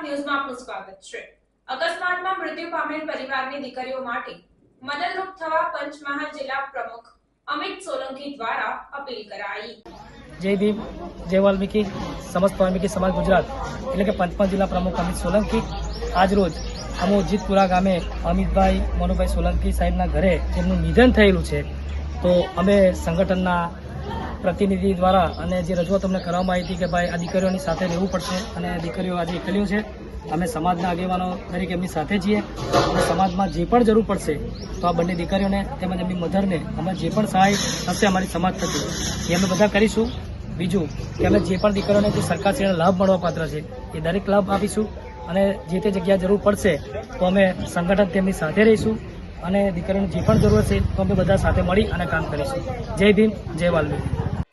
સ્વાગત છે. અકસ્માતમાં મૃત્યુ પામેલ પરિવારની દીકરીઓ માટે મદદરૂપ થવા પંચમહાલ જિલ્લા પ્રમુખ અમિત સોલંકી દ્વારા અપીલ કરાઈ. જય ભીમ, જય વાલ્મીકી, સમસ્ત વાલ્મીકી સમાજ ગુજરાત. એટલે કે પંચમહાલ જિલ્લા પ્રમુખ અમિત સોલંકી આજરોજ અમો જીતપુરા ગામે અમિતભાઈ મનુભાઈ સોલંકી સાહેબના ઘરે જેમનું નિધન થયેલું છે. તો અમે સંગઠનના પ્રતિનિધિ દ્વારા અને જે રજૂઆત અમને કરવામાં આવી હતી કે ભાઈ આ દીકરીઓની સાથે રહેવું પડશે અને દીકરીઓ આજે એકલ્યું છે, અમે સમાજના આગેવાનો તરીકે એમની સાથે છીએ અને સમાજમાં જે પણ જરૂર પડશે, તો આ બંને દીકરીઓને તેમજ એમની મધરને અમે જે પણ સહાય હશે અમારી સમાજ થકી એ અમે બધા કરીશું. બીજું કે અમે જે પણ દીકરીઓને જે સરકારશ્રીને લાભ મળવા પાત્ર છે, એ દરેક લાભ આપીશું અને જે તે જગ્યાએ જરૂર પડશે, તો અમે સંગઠન તેમની સાથે રહીશું અને દીકરીઓને જે પણ જરૂર છે તો અમે બધા સાથે મળી અને કામ કરીશું. જય ભીમ જય વાલ્મીકી.